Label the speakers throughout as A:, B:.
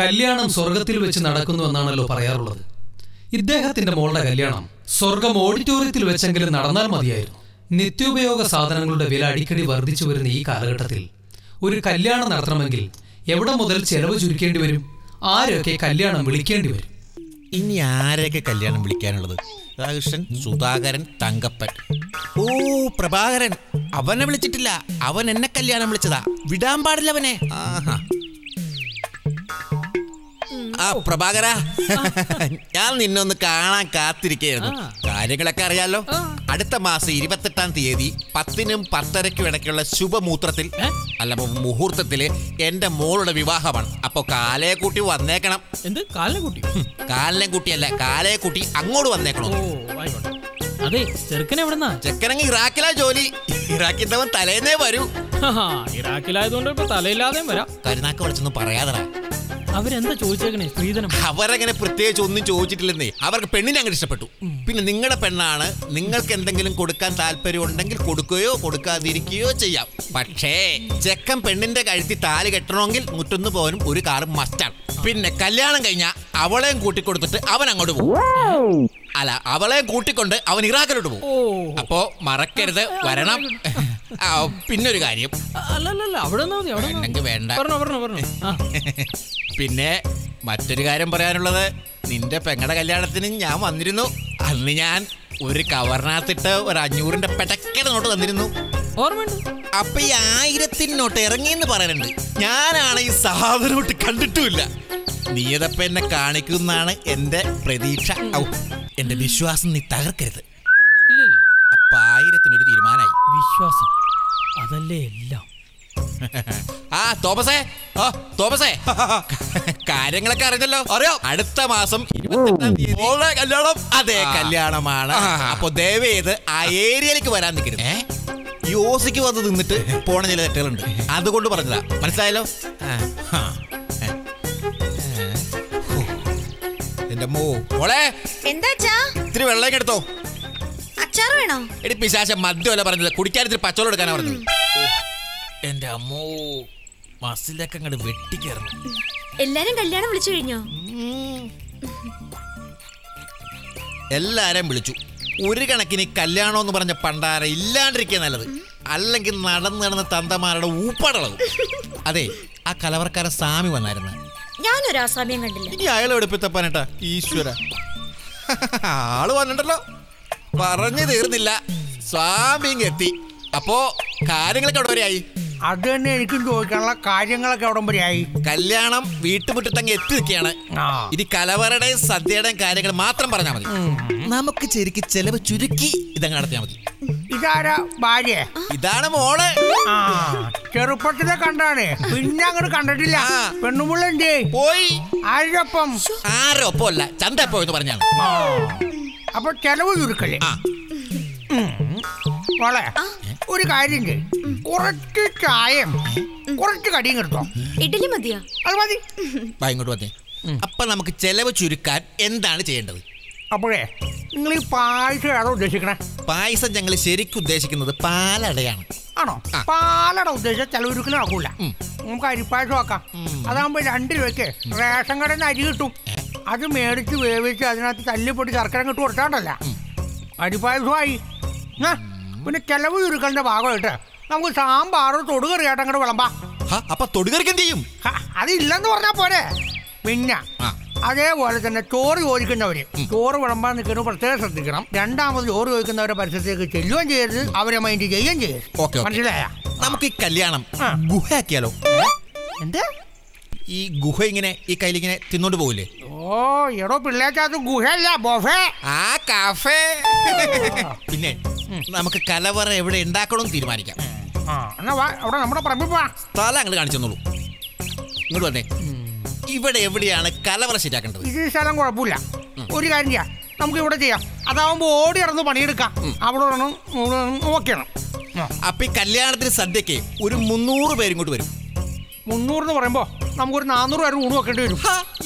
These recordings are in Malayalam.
A: കല്യാണം സ്വർഗത്തിൽ വെച്ച് നടക്കുന്നു എന്നാണല്ലോ പറയാറുള്ളത്. ഇദ്ദേഹത്തിന്റെ മോളുടെ കല്യാണം സ്വർഗം ഓഡിറ്റോറിയത്തിൽ വെച്ചെങ്കിലും നടന്നാൽ മതിയായിരുന്നു. നിത്യോപയോഗ സാധനങ്ങളുടെ വില അടിക്കടി വർദ്ധിച്ചു വരുന്ന ഈ കാലഘട്ടത്തിൽ ഒരു കല്യാണം നടത്തണമെങ്കിൽ എവിടെ മുതൽ ചെലവ് ചുരുക്കേണ്ടി വരും? ആരൊക്കെ കല്യാണം വിളിക്കേണ്ടി വരും?
B: ഇനി ആരൊക്കെ കല്യാണം വിളിക്കാനുള്ളത്? രാധാകൃഷ്ണൻ സുധാകരൻ തങ്കപ്പൻ. ഓ പ്രഭാകരൻ. അവനെ വിളിച്ചിട്ടില്ല. അവൻ എന്നെ കല്യാണം വിളിച്ചതാ. വിടാൻ പാടില്ല അവനെ. ആഹാ. ആ പ്രഭാകര. ഞാൻ നിന്നൊന്ന് കാണാൻ കാത്തിരിക്കുകയായിരുന്നു കാര്യങ്ങളൊക്കെ അറിയാലോ. അടുത്ത മാസം ഇരുപത്തെട്ടാം തീയതി പത്തിനും പത്തരയ്ക്കും ഇടയ്ക്കുള്ള ശുഭമൂത്രത്തിൽ അല്ല മുഹൂർത്തത്തിൽ എന്റെ മോളുടെ വിവാഹമാണ്. അപ്പൊ കാലയെ കൂട്ടി വന്നേക്കണം.
C: എന്ത്? കാലിനെ കൂട്ടി
B: കാലിനെ കൂട്ടിയല്ല കാലയെ കൂട്ടി അങ്ങോട്ട് വന്നേക്കണം
C: അതെ ചെറുക്കൻ എവിടെന്നാ?
B: ചെക്കനെങ്കിൽ ഇറാഖിലാ ജോലി. ഇറാഖിന്നവൻ തലേന്നേ വരൂ.
C: ഇറാഖിലായതുകൊണ്ട് ഇപ്പൊ തലയില്ലാതെയും വരാം.
B: കരുനാക്ക വിളിച്ചൊന്നും പറയാതടാ.
C: അവരെന്താ ചോദിച്ചേക്കണേ? സ്ത്രീധനം.
B: അവരങ്ങനെ പ്രത്യേകിച്ച് ഒന്നും ചോദിച്ചിട്ടില്ലെന്നേ. അവർക്ക് പെണ്ണിനെ അങ്ങനെ ഇഷ്ടപ്പെട്ടു. പിന്നെ നിങ്ങളുടെ പെണ്ണാണ്. നിങ്ങൾക്ക് എന്തെങ്കിലും കൊടുക്കാൻ താല്പര്യം ഉണ്ടെങ്കിൽ കൊടുക്കുകയോ കൊടുക്കാതിരിക്കുകയോ ചെയ്യാം. പക്ഷേ ചെക്കൻ പെണ്ണിന്റെ കഴുത്തി താൽ കെട്ടണമെങ്കിൽ മുറ്റൊന്നു പോകാനും ഒരു കാറ് മസ്റ്റാണ് പിന്നെ കല്യാണം കഴിഞ്ഞാൽ അവളെയും കൂട്ടിക്കൊടുത്തിട്ട് അവൻ അങ്ങോട്ട് പോകും. അല്ല അവളെയും കൂട്ടിക്കൊണ്ട് അവൻ ഇറാഖിലോട്ട് പോകും.
C: ഓ.
B: അപ്പോ മറക്കരുത്. വരണം. പിന്നൊരു കാര്യം.
C: അല്ലല്ല അവിടെ മതി
B: വേണ്ട.
C: പറഞ്ഞോ പറഞ്ഞോ പറഞ്ഞോ.
B: പിന്നെ മറ്റൊരു കാര്യം പറയാനുള്ളത് നിന്റെ പെങ്ങടെ കല്യാണത്തിന് ഞാൻ വന്നിരുന്നു. അന്ന് ഞാൻ ഒരു കവറിനകത്തിട്ട് ഒരു അഞ്ഞൂറിന്റെ പെടക്കട നോട്ട് തന്നിരുന്നു.
C: ഓർമ്മയുണ്ട്?
B: അപ്പൊ ഈ ആയിരത്തിന് നോട്ട് ഇറങ്ങിയെന്ന് പറയുന്നുണ്ട് ഞാനാണ് ഈ സാധനോട്ട് കണ്ടിട്ടുമില്ല. നീയതപ്പ എന്നെ കാണിക്കുന്നാണ് എന്റെ പ്രതീക്ഷ. എന്റെ വിശ്വാസം നീ തകർക്കരുത്. അപ്പൊ ആയിരത്തിനൊരു തീരുമാനമായി
C: വിശ്വാസം. അതല്ലേ എല്ലാം.
B: ആ തോമസേ. ആ തോമസേ. കാര്യങ്ങളൊക്കെ അറിഞ്ഞല്ലോ. അറിയോ? അടുത്ത മാസം ഇരുപത്തെട്ടാം തീയതി മോളുടെ കല്യാണം. അതെ കല്യാണമാണ്. അപ്പൊ ദയവേത് ആ ഏരിയയിലേക്ക് വരാൻ നിൽക്കരുത്. യോസിക്ക് ഓസിക്ക് വന്ന് നിന്നിട്ട് പോണ ചില തെറ്റുകളുണ്ട്. അതുകൊണ്ട് പറഞ്ഞതാ. മനസ്സിലായല്ലോ? ആ, ആ, ഏ, ഏ, ഹോ. എന്റെ മോ. മോളെ.
D: എന്താച്ചാ
B: ഇത്തിരി വെള്ളം എടുത്തോ.
D: അച്ചാർ വേണോ?
B: എടി പിശാശ മദ്യമല്ല പറഞ്ഞത്. കുടിക്കാൻ പച്ചോളം പച്ചവെള്ളം എടുക്കാനാ പറഞ്ഞത്. എന്റെ അമ്മോ മസിലൊക്കെ അങ്ങോട്ട് വെട്ടിക്കയറണം
D: എല്ലാരും കല്യാണം വിളിച്ചു കഴിഞ്ഞോ?
B: എല്ലാരെയും വിളിച്ചു. ഒരു കണക്കിന് കല്യാണം എന്ന് പറഞ്ഞ പണ്ടാര ഇല്ലാണ്ടിരിക്കുക നല്ലത്. അല്ലെങ്കിൽ നടന്ന് നടന്ന തന്തമാരുടെ ഊപ്പാടളവും അതെ ആ കലവർക്കാരൻ സ്വാമി വന്നായിരുന്നു.
D: ഞാനൊരു അസാമ്യം കണ്ടില്ല.
B: ഇനി അയാളെ എടുപ്പിത്തപ്പാനട്ടാ ഈശ്വര. ആൾ വന്നിട്ടല്ലോ. പറഞ്ഞു തീർന്നില്ല. സ്വാമിങ് എത്തി. അപ്പോ കാര്യങ്ങളൊക്കെ അവിടെ വരെയായി?
E: അത് തന്നെ എനിക്കും ചോദിക്കാനുള്ള കാര്യങ്ങളൊക്കെ അവിടെ വരെയായി?
B: കല്യാണം വീട്ടുമുറ്റത്തങ്ങ് എത്തി നിൽക്കുകയാണ്.
E: ഇത്
B: ഇനി കലവറയുടെയും സദ്യയുടെയും കാര്യങ്ങൾ മാത്രം പറഞ്ഞാൽ മതി. നമുക്ക് ശരിക്ക് ചെലവ് ചുരുക്കി ഇതങ്ങ് നടത്തിയാൽ മതി.
E: ഇതാരാ ഭാര്യ?
B: ഇതാണ്
E: മോൾ. ചെറുപ്പത്തിലെ കണ്ടാണ്. പിന്നെ അങ്ങോട്ട് കണ്ടിട്ടില്ല. പെണ്ണുമുള്ള
B: പോയി.
E: ആരൊപ്പം
B: ആരൊപ്പം അല്ല ചന്ത പോയെന്ന് പറഞ്ഞാണ്.
E: അപ്പൊ ചെലവ് ചുരുക്കല്ലേ? മോളെ ഒരു കാര്യം ചെയ്യ്. കുറച്ച് ചായം കുറച്ച് കടിയും കിട്ടോ
D: ഇഡലി മതിയോ?
E: അത് മതി.
B: ഇങ്ങോട്ട് വന്നേ. അപ്പൊ നമുക്ക് ചെലവ് ചുരുക്കാൻ എന്താണ് ചെയ്യേണ്ടത്?
E: അപ്പോഴേ നിങ്ങൾ ഈ പായസം ഏതാ ഉദ്ദേശിക്കണേ?
B: പായസം ഞങ്ങൾ ശരിക്കും ഉദ്ദേശിക്കുന്നത് പാലടയാണ്.
E: ആണോ? പാലട ഉദ്ദേശിച്ച ചില ഒരുക്കലും
B: ആക്കൂല.
E: നമുക്ക് അരിപ്പായസം ആക്കാം. അതാകുമ്പോ രണ്ട് രൂപയ്ക്ക് റേഷൻ കടന്ന് അരി കിട്ടും. അത് മേടിച്ച് വേവിച്ച് അതിനകത്ത് തല്ലിപ്പൊട്ടി ശർക്കര ഇട്ട് കൊടുത്താണ്ടല്ല അരിപ്പായസമായി. പിന്നെ ചെലവ് ചുരുക്കലിന്റെ ഭാഗമായിട്ട് നമുക്ക് സാമ്പാറ് തൊടുകറിയായിട്ട് അങ്ങോട്ട് വിളമ്പാ.
B: ഹ, അപ്പൊ തൊടുകറിക്ക് എന്ത് ചെയ്യും?
E: അതില്ലെന്ന് പറഞ്ഞാ പോരെ. പിന്നെ അതേപോലെ തന്നെ ചോറ് ചോദിക്കുന്നവര്. ചോറ് വിളമ്പാൻ നിൽക്കുന്നത് പ്രത്യേകം ശ്രദ്ധിക്കണം. രണ്ടാമത് ചോറ് ചോദിക്കുന്നവരുടെ പരിസരത്തേക്ക് ചെല്ലുകയും ചെയ്യരുത്. അവരെ മൈൻഡ് ചെയ്യുകയും ചെയ്യരുത്. മനസ്സിലായ?
B: നമുക്ക് ഈ കല്യാണം. ഗുഹയാക്കിയാലോ?
E: എന്ത്?
B: ഈ ഗുഹ ഇങ്ങനെ ഈ കയ്യിലിങ്ങനെ തിന്നോണ്ട് പോകില്ലേ
E: ഓ എടോ പിള്ളേക്കകത്ത് ഗുഹയല്ല ബൊഫേ.
B: ആ കാഫേ. പിന്നെ നമുക്ക് കലവറ എവിടെ ഉണ്ടാക്കണം തീരുമാനിക്കാം.
E: ആ എന്നാ വാ അവിടെ നമ്മുടെ പറമ്പിൽ
B: സ്ഥലം അങ്ങോട്ട് കാണിച്ചു തന്നോളൂ. ഇങ്ങോട്ട് വന്നേ. ഇവിടെ എവിടെയാണ് കലവറ ശരിയാക്കേണ്ടത്?
E: ഇത് ഈ സ്ഥലം കുഴപ്പമില്ല. ഒരു കാര്യം ചെയ്യാം. നമുക്ക് ഇവിടെ ചെയ്യാം. അതാവുമ്പോ ഓടി ഇറന്ന് പണിയെടുക്കാം. അവിടെ ഓക്കെയാണ്
B: അപ്പൊ ഈ കല്യാണത്തിന് സദ്യക്ക് ഒരു മുന്നൂറ് പേരും ഇങ്ങോട്ട് വരും.
E: മുന്നൂറെന്ന് പറയുമ്പോ നമുക്കൊരു നാനൂറ് പേര് ഊണ് വെക്കേണ്ടി വരും.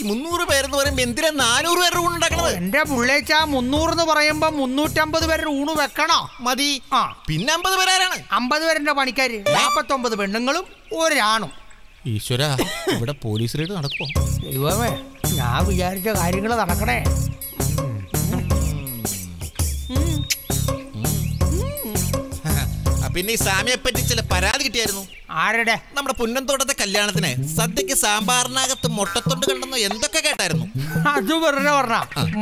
B: മുന്നൂറ് പേരെന്ന് പറയുമ്പോ എന്തിനാ നാനൂറ് പേരുടെ ഊണ് ഉണ്ടാക്കണത്?
E: എന്റെ പുള്ളേച്ച മുന്നൂറ് എന്ന് പറയുമ്പോ മുന്നൂറ്റമ്പത് പേരുടെ ഊണ് വെക്കണോ?
B: മതി.
E: ആ.
B: പിന്നെ അമ്പത് പേരാരാണ്?
E: അമ്പത് പേരുടെ പണിക്കാര്. നാപ്പത്തൊമ്പത് പെണ്ണുങ്ങളും ഒരാണും.
B: ഈശ്വര ഇവിടെ പോലീസ് റെയ്ഡ് നടക്കുമോ
E: ദൈവമേ ഞാൻ വിചാരിച്ച കാര്യങ്ങൾ നടക്കണേ.
B: പിന്നെ ഈ സാമിയെ പറ്റി ചില പരാതി കിട്ടിയായിരുന്നു.
E: ആരുടെ?
B: നമ്മുടെ പുന്നൻതോട്ടത്തെ കല്യാണത്തിന് സദ്യക്ക് സാമ്പാറിനകത്ത് മുട്ടത്തൊണ്ട് കണ്ടെന്ന് എന്തൊക്കെ കേട്ടായിരുന്നു?
E: അത് വെറുതെ പറഞ്ഞ.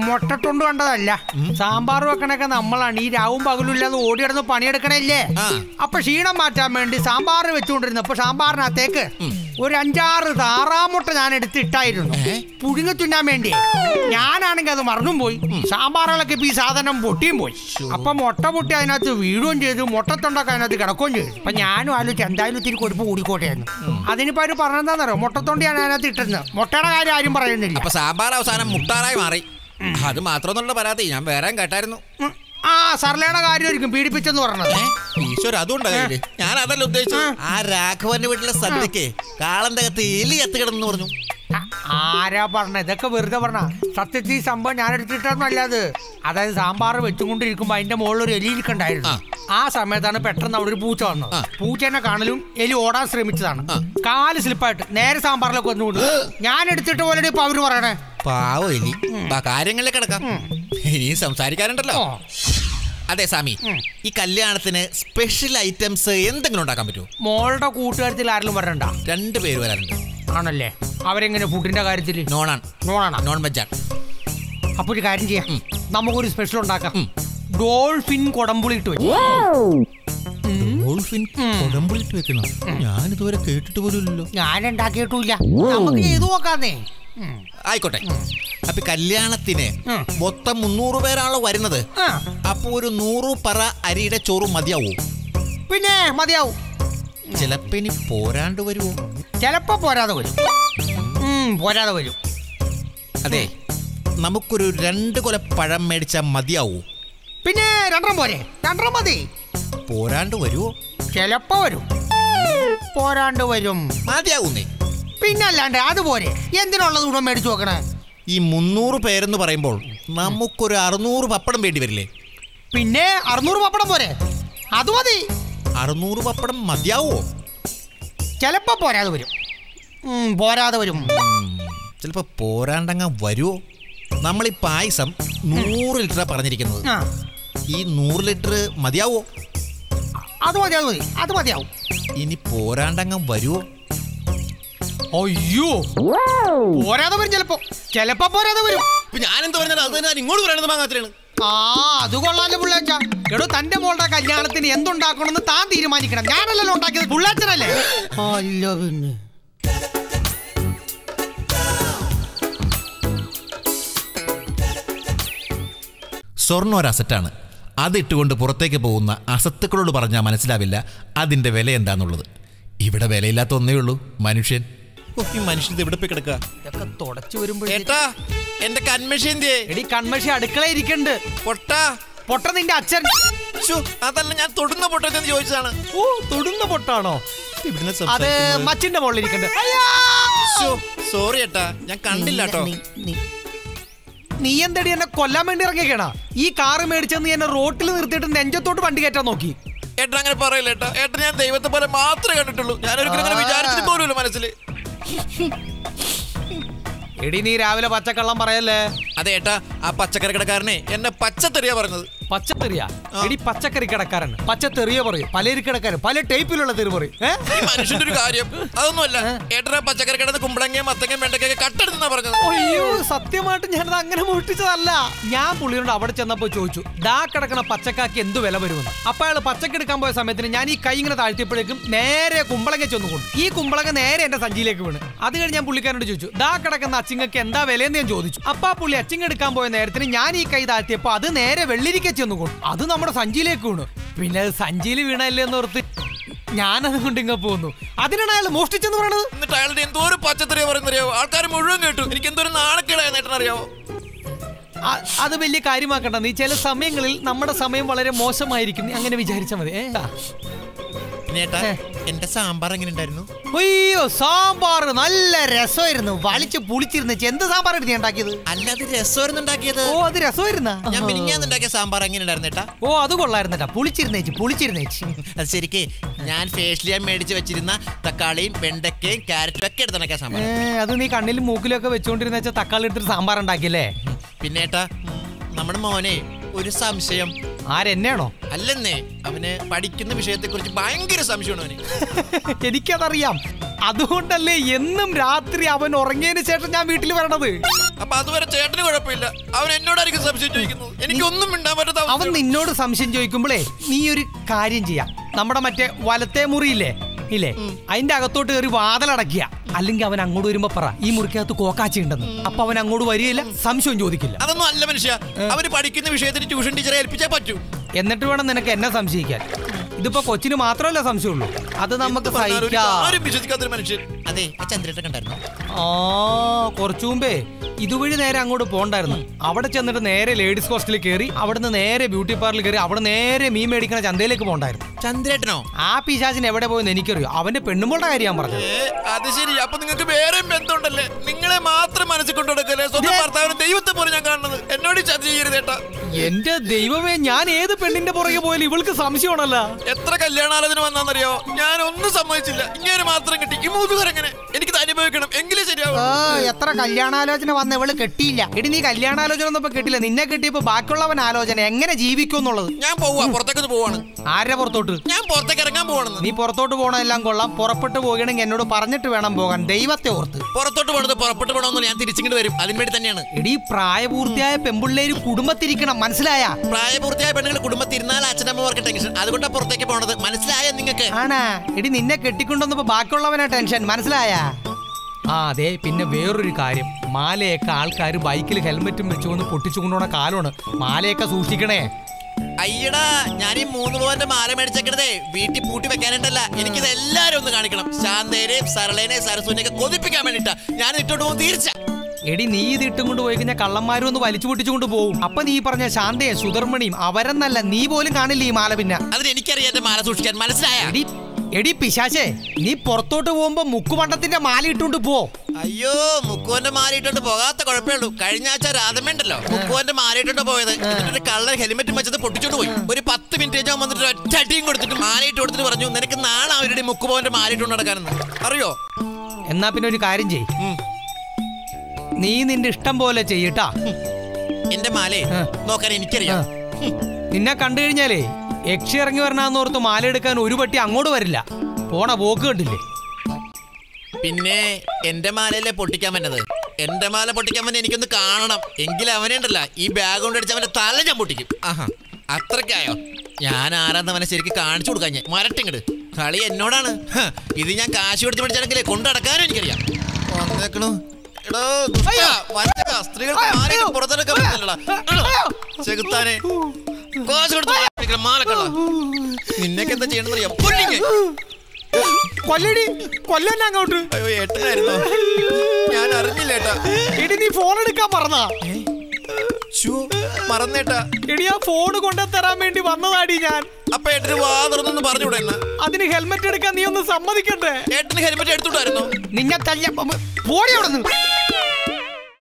E: മുട്ടത്തൊണ്ട് കണ്ടതല്ല. സാമ്പാർ വെക്കണൊക്കെ നമ്മളാണ്. ഈ രാവും പകലും ഇല്ലാതെ ഓടിയിടന്ന് പണിയെടുക്കണല്ലേ. അപ്പൊ ക്ഷീണം മാറ്റാൻ വേണ്ടി സാമ്പാർ വെച്ചുകൊണ്ടിരുന്നപ്പോ സാമ്പാറിനകത്തേക്ക് ഒരു അഞ്ചാറ് താറാമുട്ട ഞാൻ എടുത്തിട്ടായിരുന്നു പുഴുങ്ങി തിന്നാൻ വേണ്ടി. ഞാനാണെങ്കിൽ അത് മറന്നും പോയി. സാമ്പാറുകളൊക്കെ ഇപ്പൊ ഈ സാധനം പൊട്ടിയും പോയി. അപ്പൊ മുട്ട പൊട്ടി അതിനകത്ത് വീഴുകയും ചെയ്തു. മുട്ടത്തൊണ്ടൊക്കെ അതിനകത്ത് കിടക്കുകയും ചെയ്തു. അപ്പൊ ഞാനും ആലോചിച്ച് എന്തായാലും ഇത്തിരി കൊടുപ്പ് കൂടിക്കോട്ടെയായിരുന്നു അതിനിപ്പോ അവർ പറഞ്ഞെന്താണെന്നറിയോ മുട്ടത്തൊണ്ടിയാണ് അതിനകത്ത് ഇട്ടിരുന്നത്. മുട്ടയുടെ കാര്യം ആരും പറയുന്നില്ല.
B: അപ്പൊ സാമ്പാർ അവസാനം മുട്ടാറായി മാറി. അത് മാത്രമൊന്നുള്ള പരാതി. ഞാൻ വേറെ കേട്ടായിരുന്നു.
E: ആ സർലയുടെ കാര്യമായിരിക്കും പീഡിപ്പിച്ചെന്ന് പറഞ്ഞത്.
B: ഈശ്വര അതുകൊണ്ടല്ലേ ഞാൻ അതല്ല ഉദ്ദേശിച്ചത്. ആ. രാഘവന്റെ വീട്ടിലെ സദ്യക്ക് കാളന്റെ അകത്ത് എലി എത്തുകിടന്നു പറഞ്ഞു.
E: ആരാ പറഞ്ഞ? ഇതൊക്കെ വെറുതെ പറഞ്ഞ. സത്യത്തിൽ സംഭവം ഞാൻ എടുത്തിട്ടൊന്നും അല്ലാത് അതായത് സാമ്പാർ വെച്ചുകൊണ്ടിരിക്കുമ്പോ അതിന്റെ മുകളിൽ ഒരു എലി ഇരിക്കണ്ടായിരുന്നു.
B: ആ.
E: സമയത്താണ് പെട്ടെന്ന് അവിടെ ഒരു പൂച്ച വന്നത്. പൂച്ചേനെ കാണലും എലി ഓടാൻ ശ്രമിച്ചതാണ്. കാൽ സ്ലിപ്പായിട്ട് നേരെ സാമ്പാറിലേക്ക് വന്നുകൊണ്ട് ഞാൻ എടുത്തിട്ട് പോലെ ഇപ്പൊ അവർ പറയണേ.
B: പാവ എലി. കാര്യങ്ങളിലേക്ക് കിടക്കാം. ഇനി സംസാരിക്കാനുണ്ടല്ലോ.
E: ഓ.
B: അതെ സാമി. ഈ കല്യാണത്തിന് സ്പെഷ്യൽ ഐറ്റംസ് എന്തെങ്കിലും ഉണ്ടാക്കാൻ പറ്റുമോ?
E: മോളുടെ കൂട്ടുകാരത്തിൽ ആരെങ്കിലും വരണ്ട?
B: രണ്ട് പേര് വരാറുണ്ട്.
E: ആണല്ലേ? അവരെങ്ങനെ ഫുഡിന്റെ കാര്യത്തിൽ?
B: നോണാണ്.
E: നോണാണോ?
B: നോൺ വെജാണ്.
E: അപ്പൊ ഒരു കാര്യം ചെയ്യാം. നമുക്കൊരു സ്പെഷ്യൽ ഉണ്ടാക്കാം. ഡോൾഫിൻ കൊടമ്പുളി ഇട്ട് വെച്ചു.
B: ഡോൾഫിൻ കൊടമ്പുളിട്ട് വെക്കണം ഞാൻ ഇതുവരെ കേട്ടിട്ട് പോലും
E: ഞാൻ ഉണ്ടാക്കിയിട്ടില്ല നമുക്ക് ചെയ്തു നോക്കാന്നേ.
B: ആയിക്കോട്ടെ. അപ്പൊ കല്യാണത്തിന് മൊത്തം മുന്നൂറ് പേരാണല്ലോ വരുന്നത്. അപ്പൊ ഒരു നൂറ് പറ അരിയുടെ ചോറ് മതിയാവൂ?
E: പിന്നെ മതിയാവും.
B: ചിലപ്പോ ഇനി പോരാണ്ട് വരുമോ
E: ചിലപ്പോ പോരാതെ വരും. പോരാതെ വരും.
B: അതെ. നമുക്കൊരു രണ്ട് കൊല പഴം മേടിച്ചാൽ മതിയാവൂ?
E: പിന്നെ രണ്ടെണ്ണം പോരെ. രണ്ടെണ്ണം മതി.
B: പോരാണ്ട് വരുമോ
E: ചിലപ്പോ വരും. പോരാണ്ട് വരും.
B: മതിയാവുന്നേ.
E: പിന്നെ അല്ലാണ്ട് അതുപോലെ എന്തിനുള്ളത് ഗുണം മേടിച്ചു നോക്കണേ?
B: ഈ മുന്നൂറ് പേരെന്ന് പറയുമ്പോൾ നമുക്കൊരു അറുന്നൂറ് പപ്പടം വേണ്ടി വരില്ലേ?
E: പിന്നെ അറുന്നൂറ് പപ്പടം പോരെ. അത് മതി.
B: അറുന്നൂറ് പപ്പടം മതിയാവോ?
E: ചിലപ്പോ പോരാതെ വരും. ഉം, പോരാതെ വരും.
B: ചിലപ്പോ പോരാണ്ടങ്ങ വരുമോ നമ്മൾ ഈ പായസം നൂറ് ലിറ്ററാ പറഞ്ഞിരിക്കുന്നത്.
E: ആ.
B: ഈ നൂറ് ലിറ്റർ മതിയാവോ?
E: അത് മതി അത് മതി. അത് മതിയാവും.
B: ഇനി പോരാണ്ടങ്ങ വരുമോ
E: അയ്യോ. പോരാതെ വരും ചെലപ്പോ. ചിലപ്പോ പോരാതെ വരും.
B: ഞാനെന്ത് പറഞ്ഞാൽ അത് തന്നെ ഇങ്ങോട്ട് പറയണത് മാങ്ങാത്തിനാണ്
E: ആ അത് കൊള്ളാലോ പിള്ളേച്ച. എടോ തന്റെ മോളുടെ കല്യാണത്തിന് എന്തുണ്ടാക്കണമെന്ന് താൻ തീരുമാനിക്കണം. ഞാനല്ലല്ലോ ഉണ്ടാക്കിയത് പിള്ളേച്ചനല്ലേ? അല്ല പിന്നെ.
B: സ്വർണം ഒരു അസറ്റാണ് അതിട്ടുകൊണ്ട് പുറത്തേക്ക് പോകുന്ന അസത്തുക്കളോട് പറഞ്ഞാൽ മനസ്സിലാവില്ല അതിന്റെ വില എന്താന്നുള്ളത്. ഇവിടെ വിലയില്ലാത്ത ഒന്നേ ഉള്ളൂ മനുഷ്യൻ. ഈ മനുഷ്യൻ ഇത് എവിടെ പോയി കിടക്കുക
E: ഇതൊക്കെ തുടച്ചു വരുമ്പോ
B: ഏട്ടാ എന്റെ കൺമഷി എന്തേ
E: എടി കൺമഷി അടുക്കള ഇരിക്കണ്ട്.
B: പൊട്ടാ.
E: പൊട്ട നിന്റെ അച്ഛൻ.
B: ശ്ശോ, അതല്ല ഞാൻ തൊടുന്ന പൊട്ടത്തെന്ന് ചോദിച്ചതാണ്.
E: ഓ തൊടുന്ന പൊട്ടാണോ?
B: ഇവിടുന്ന്
E: അത്
B: സംസാരിക്കുന്നത്.
E: മച്ചിന്റെ മുകളിൽ ഇരിക്കണ്ട്.
B: ശ്ശോ, സോറി ഏട്ടാ ഞാൻ കണ്ടില്ല കേട്ടോ.
E: നീ എന്തടി എന്നെ കൊല്ലാൻ വേണ്ടി ഇറങ്ങിയേക്കണ? ഈ കാറ് മേടിച്ചെന്ന് എന്നെ റോട്ടിൽ നിർത്തിയിട്ട് നെഞ്ചത്തോട്ട് വണ്ടി കയറ്റാൻ നോക്കി.
B: ഏട്ടാ അങ്ങനെ പറയില്ല ഏട്ടാ. ഏട്ടാ ഞാൻ ദൈവത്തെ പോലെ മാത്രമേ കണ്ടിട്ടുള്ളൂ. ഞാൻ ഒരിക്കലും വിചാരിച്ചിട്ട് പോലും മനസ്സിൽ
E: എടി നീ രാവിലെ പച്ചക്കള്ളം പറയല്ലേ?
B: അതെ ഏട്ടാ ആ പച്ചക്കറി കടക്കാരനെ എന്നെ പച്ചത്തെറിയാ പറഞ്ഞത്.
E: പച്ചത്തെറിയ. എടി പച്ചക്കറി കടക്കാരൻ പച്ചത്തെറിയ പറയും. പലരിക്കിടക്കാരൻ പല ടൈപ്പിലുള്ള തെറി പറയും
B: മനുഷ്യന്റെ ഒരു കാര്യം. അതൊന്നുമല്ല. ഏട്ടനാ പച്ചക്കറി കിടന്ന് കുമ്പളങ്ങയും മത്തങ്ങയും വെണ്ടയ്ക്കൊക്കെ കട്ടെടുത്താ പറഞ്ഞത്.
E: അയ്യോ സത്യമായിട്ട് ഞാനത് അങ്ങനെ മോഷ്ടിച്ചതല്ല. ഞാൻ പുള്ളിയോട് അവിടെ ചെന്നപ്പോ ചോദിച്ചു ദാ കിടക്കണ പച്ചക്കാക്ക് എന്ത് വില വരുമെന്ന്? അപ്പൊ അയാൾ പച്ചക്ക് എടുക്കാൻ പോയ സമയത്തിന് ഞാൻ ഈ കൈ ഇങ്ങനെ താഴ്ത്തിയപ്പോഴേക്കും നേരെ കുമ്പളങ്ങ ചെന്ന് കൊണ്ടു. ഈ കുമ്പളങ്ങ നേരെ എന്റെ സഞ്ചിയിലേക്ക് വീണ്. അത് കഴിഞ്ഞ് ഞാൻ പുള്ളിക്കാരനോട് ചോദിച്ചു ദാ കിടക്കുന്ന അച്ചിങ്ങക്ക് എന്താ വിലയെന്ന്? ഞാൻ ചോദിച്ചു. അപ്പാ പുള്ളി അച്ചിങ്ങ എടുക്കാൻ പോയ നേരത്തിന് ഞാൻ ഈ കൈ താഴ്ത്തിയപ്പോ അത് നേരെ വെള്ളിരിക്ക ചെന്ന് കൊണ്ടു അത് നമ്മുടെ സഞ്ചിയിലേക്ക് വീണു. പിന്നെ അത് സഞ്ചിയിൽ വീണല്ലേ എന്ന് ഓർത്ത് ഞാനത് കൊണ്ട് ഇങ്ങ പോന്നു. അതിനാണ് അയാൾ മോഷ്ടിച്ചെന്ന് പറയണത്?
B: എന്നിട്ട് അയാളുടെ എന്തോ ഒരു പച്ചത്തറിയോ പറയുന്നറിയോ ആൾക്കാർ മുഴുവൻ കേട്ടു. എനിക്ക് എന്തോ ഒരു നാണക്കേടായെന്ന് ഏട്ടനറിയാവോ
E: അത് വലിയ കാര്യമാക്കണ്ട. നീ ചില സമയങ്ങളിൽ നമ്മുടെ സമയം വളരെ മോശമായിരിക്കും. അങ്ങനെ വിചാരിച്ചാൽ മതി. ഏ?
B: എന്റെ സാമ്പാർ എങ്ങനെ ഉണ്ടായിരുന്നു?
E: അയ്യോ സാമ്പാർ നല്ല രസമായിരുന്നു. വലിച്ചു പുളിച്ചിരുന്നു എന്ത് സാമ്പാർ എടുത്ത് ഉണ്ടാക്കിയത്?
B: അല്ലാതെ രസമായിരുന്നു ഉണ്ടാക്കിയത്.
E: ഓ അത് രസമായിരുന്ന?
B: ഞാൻ മിനിഞ്ഞാന്നുണ്ടാക്കിയ സാമ്പാർ എങ്ങനെ ഉണ്ടായിരുന്നു ഏട്ടാ?
E: ഓ അത് കൊള്ളായിരുന്നേട്ടാ പുളിച്ചിരുന്നേച്ചി പുളിച്ചിരുന്നേച്ചി
B: അത് ശരിക്ക് ഞാൻ ഫേഷ്യൽ മേടിച്ച് വെച്ചിരുന്ന തക്കാളിയും വെണ്ടക്കയും ക്യാരറ്റും ഒക്കെ എടുത്തുണ്ടാക്കിയ സാമ്പാർ.
E: അത് നീ കണ്ണിലും മൂക്കിലും ഒക്കെ വെച്ചോണ്ടിരുന്ന വെച്ചാൽ തക്കാളി എടുത്തിട്ട് സാമ്പാർ ഉണ്ടാക്കിയല്ലേ?
B: പിന്നെ ഏട്ടാ നമ്മുടെ മോനെ ഒരു സംശയം.
E: ആരെന്നെയാണോ?
B: അല്ലെന്നേ അവന് പഠിക്കുന്ന വിഷയത്തെ കുറിച്ച് ഭയങ്കര സംശയമാണ് അവന്.
E: എനിക്കതറിയാം. അതുകൊണ്ടല്ലേ എന്നും രാത്രി അവൻ ഉറങ്ങിയതിന് ശേഷം ഞാൻ വീട്ടിൽ വരണത്?
B: അപ്പൊ അതുവരെ ചേട്ടന് കുഴപ്പമില്ല. അവൻ എന്നോടായിരിക്കും സംശയം ചോദിക്കുന്നത് എനിക്കൊന്നും മിണ്ടാൻ പറ്റാത്ത
E: അവൻ നിന്നോട് സംശയം ചോദിക്കുമ്പോഴേ നീ ഒരു കാര്യം ചെയ്യാം. നമ്മുടെ മറ്റേ വലത്തെ മുറിയില്ലേ? ഇല്ലേ? അതിന്റെ അകത്തോട്ട് കയറി വാതിലടക്കുക അല്ലെങ്കിൽ അവൻ അങ്ങോട്ട് വരുമ്പോ പറ ഈ മുറിക്കകത്ത് കോക്കാച്ചി ഉണ്ടെന്ന് അപ്പൊ അവൻ അങ്ങോട്ട് വരികയില്ല സംശയം ചോദിക്കില്ല.
B: അതൊന്നും അല്ല മനുഷ്യ. അവന് പഠിക്കുന്ന വിഷയത്തിന് ട്യൂഷൻ ടീച്ചറെ ഏൽപ്പിച്ചേ പറ്റൂ.
E: എന്നിട്ട് വേണം നിനക്ക് എന്നെ സംശയിക്കാൻ. ഇതിപ്പോ കൊച്ചിന് മാത്രമല്ല സംശയമുള്ളൂ. അത് നമുക്ക്
B: ആ ചന്ദ്രേട്ടൻ കണ്ടായിരുന്നു?
E: ആ കുറച്ചു മുമ്പേ ഇതുവഴി നേരെ അങ്ങോട്ട് പോണ്ടായിരുന്നു. അവിടെ ചെന്നിട്ട് നേരെ ലേഡീസ് ഹോസ്റ്റലിൽ കയറി അവിടുന്ന് നേരെ ബ്യൂട്ടി പാർലറിൽ കയറി അവിടെ നേരെ മീൻ മേടിക്കുന്ന ചന്തയിലേക്ക് പോണ്ടായിരുന്നു.
B: ചന്ദ്രേട്ടനോ?
E: ആ പിശാചിന് എവിടെ പോയെന്ന് എനിക്കറിയോ. അവന്റെ പെണ്ണുമ്പോളുടെ കാര്യം ഞാൻ പറഞ്ഞത്
B: അത് ശരി അപ്പൊ നിങ്ങൾക്ക് വേറെ ബന്ധമുണ്ടല്ലേ? സ്വന്തം ഭർത്താവിന് ദൈവത്തെ പോലെ ഞാൻ കാണുന്നത്. എന്നോട് ഈ ചതി ചെയ്യരുതേട്ടാ
E: എന്റെ ദൈവമേ ഞാൻ ഏത് പെണ്ണിന്റെ പുറകെ പോയാലും ഇവൾക്ക് സംശയമാണല്ലോ.
B: എത്ര കല്യാണാലോചന വന്നാന്നറിയോ? ഞാൻ ഒന്നും സമ്മതിച്ചില്ല. ഇങ്ങനെ മാത്രം കിട്ടി. ഈ എനിക്കിത് അനുഭവിക്കണം എങ്കിലും ശരിയാവും
E: ആ എത്ര കല്യാണാലോചന വന്ന ഇവൾ കെട്ടിയില്ല. എടി നീ കല്യാണാലോചന ഒന്നും ഇപ്പൊ കെട്ടില്ല. നിന്നെ കെട്ടിയപ്പോ ബാക്കിയുള്ളവൻ ആലോചന. എങ്ങനെ ജീവിക്കും എന്നുള്ളത്?
B: ഞാൻ പോവാ പുറത്തേക്ക് പോവാണ്.
E: ആരുടെ പുറത്തോട്ട്?
B: ഞാൻ പുറത്തേക്ക് ഇറങ്ങാൻ പോവാണെന്ന്.
E: നീ പുറത്തോട്ട് പോകണമെല്ലാം കൊള്ളാം. പുറപ്പെട്ടു പോകണമെങ്കിൽ എന്നോട് പറഞ്ഞിട്ട് വേണം പോകാൻ. ദൈവത്തെ ഓർത്ത്.
B: പുറത്തോട്ട് പോണത് പുറപ്പെട്ടു പോകണമെന്ന് ഞാൻ തിരിച്ചിങ്ങോട്ട് വരും. അതിന് വേണ്ടി തന്നെയാണ്.
E: എടി പ്രായപൂർത്തിയായ പെമ്പിള്ളേര് കുടുംബത്തിരിക്കണം. മനസ്സിലായ?
B: പ്രായപൂർത്തിയായ പെണ്ണുങ്ങൾ കുടുംബത്തിരുന്നാൽ അച്ഛനമ്മമാർക്ക് ടെൻഷൻ അതുകൊണ്ടാണ് പുറത്തേക്ക് പോണത്. മനസ്സിലായ നിങ്ങൾക്ക്
E: ആണാ. എടി നിന്നെ കെട്ടിക്കൊണ്ടുവന്നപ്പോ ബാക്കിയുള്ളവനാ ടെൻഷൻ മനസ്സിലായ? ആ അതെ പിന്നെ വേറൊരു കാര്യം. മാലയൊക്കെ ആൾക്കാർ ബൈക്കിൽ ഹെൽമെറ്റും വെച്ചുകൊണ്ട് പൊട്ടിച്ചു കൊണ്ടുപോണ കാലമാണ്. മാലയൊക്കെ സൂക്ഷിക്കണേ.
B: അയ്യടാ ഞാൻ ഈ മൂന്ന് പോവന്റെ മാല മേടിച്ചേക്കണതേ. വീട്ടിൽ പൂട്ടി വെക്കാനുണ്ടല്ല എനിക്കിത് എല്ലാരും ഒന്ന് കാണിക്കണം. ശാന്തേനെയും സരളേനെയും ഒക്കെ കൊതിപ്പിക്കാൻ വേണ്ടിട്ടാ ഞാൻ ഇട്ടോണ്ട് പോകും തീർച്ച.
E: എടി നീ ഇത് ഇട്ടും കൊണ്ട് പോയി കഴിഞ്ഞാൽ കള്ളന്മാരും ഒന്ന് വലിച്ചു പൊട്ടിച്ചുകൊണ്ട് പോകും അപ്പൊ നീ പറഞ്ഞ ശാന്തയും സുധർമ്മണിയും അവരെന്നല്ല നീ പോലും കാണില്ല ഈ മാല പിന്നെ?
B: അതിന് എനിക്കറിയാം എന്റെ മാല സൂക്ഷിക്കാൻ. മനസ്സിലായ?
E: എടി പിശാശേ നീ പുറത്തോട്ട് പോകുമ്പോ മുക്കുമണ്ടത്തിന്റെ മാല ഇട്ടുകൊണ്ട് പോ.
B: അയ്യോ മുക്കുവന്റെ മാല ഇട്ടോണ്ട് പോകാത്ത കുഴപ്പമേ ഉള്ളൂ. കഴിഞ്ഞ ആഴ്ച രാധമേണ്ടല്ലോ മുക്കുവന്റെ മാല ഇട്ടോണ്ട് പോയത് എന്നിട്ട് കള്ളൻ ഹെൽമെറ്റും വെച്ചത് പൊട്ടിച്ചോണ്ട് പോയി. ഒരു പത്ത് മിനിറ്റ് ഞാൻ വന്നിട്ട് ഒറ്റ അടിയും കൊടുത്തിട്ട് മാല ഇട്ട് കൊടുത്തിട്ട് പറഞ്ഞു നിനക്ക് നാളെ അവരുടെ മുക്കുപോവന്റെ മാല ഇട്ടുകൊണ്ട് നടക്കാനെന്ന്. അറിയോ?
E: എന്നാ പിന്നെ ഒരു കാര്യം ചെയ് നീ നിന്റെ ഇഷ്ടം പോലെ ചെയ്യട്ടാ
B: എന്റെ മാലേ. നോക്കാൻ എനിക്കറിയാം.
E: നിന്നെ കണ്ടു കഴിഞ്ഞാലേ യക്ഷി ഇറങ്ങി വരണോർത്ത് മാല എടുക്കാൻ ഒരു പട്ടി അങ്ങോട്ട് വരില്ല. പോണ പോക്ക് കണ്ടില്ലേ?
B: പിന്നെ എന്റെ മാലയല്ലേ പൊട്ടിക്കാൻ പറ്റത് എന്റെ മാല പൊട്ടിക്കാൻ വന്നെ എനിക്കൊന്ന് കാണണം. എങ്കിൽ അവനെ ഉണ്ടല്ല ഈ ബാഗ് കൊണ്ട് അടിച്ച് അവന്റെ തല ഞാൻ പൊട്ടിക്കും. ആഹാ അത്രക്കായോ ഞാൻ ആരാന്ന് അവനെ ശരിക്കും കാണിച്ചു കൊടുക്കാൻ ഞാൻ മരട്ടിങ്ങട്. കളി എന്നോടാണ്. ഇത് ഞാൻ കാശ് കൊടുത്ത് പഠിച്ചാണെങ്കിലേ കൊണ്ടു നടക്കാനും എനിക്കറിയാം. വന്നേക്കണു. സ്ത്രീകൾ പുറത്തെടുക്കാൻ പറ്റില്ലടാ. ചെകുത്താനെ. കാശ് കൊടുത്ത് നിന്നൊക്കെ എന്താ ചെയ്യണമെന്ന് അറിയാം.
E: കൊല്ലടി കൊല്ലന്നെ അങ്ങോട്ട്.
B: അയ്യോ ഏട്ടനായിരുന്നു? ഞാൻ അറിഞ്ഞില്ല ഏട്ടാ.
E: എടി നീ ഫോൺ എടുക്കാൻ
B: പറഞ്ഞാ മറന്നേട്ടാ
E: എടി ആ ഫോൺ കൊണ്ടുതരാൻ വേണ്ടി വന്നതാടി ഞാൻ.
B: അപ്പൊ ഏട്ടന് വാ തുറന്നൊന്ന് പറഞ്ഞുകൂടെ
E: അതിന് ഹെൽമെറ്റ് എടുക്കാൻ നീ ഒന്ന് സമ്മതിക്കണ്ടേ?
B: ഏട്ടന് ഹെൽമെറ്റ് എടുത്തുണ്ടായിരുന്നു
E: നിന്നെ തല്ല പോടി അവിടെ നിന്ന്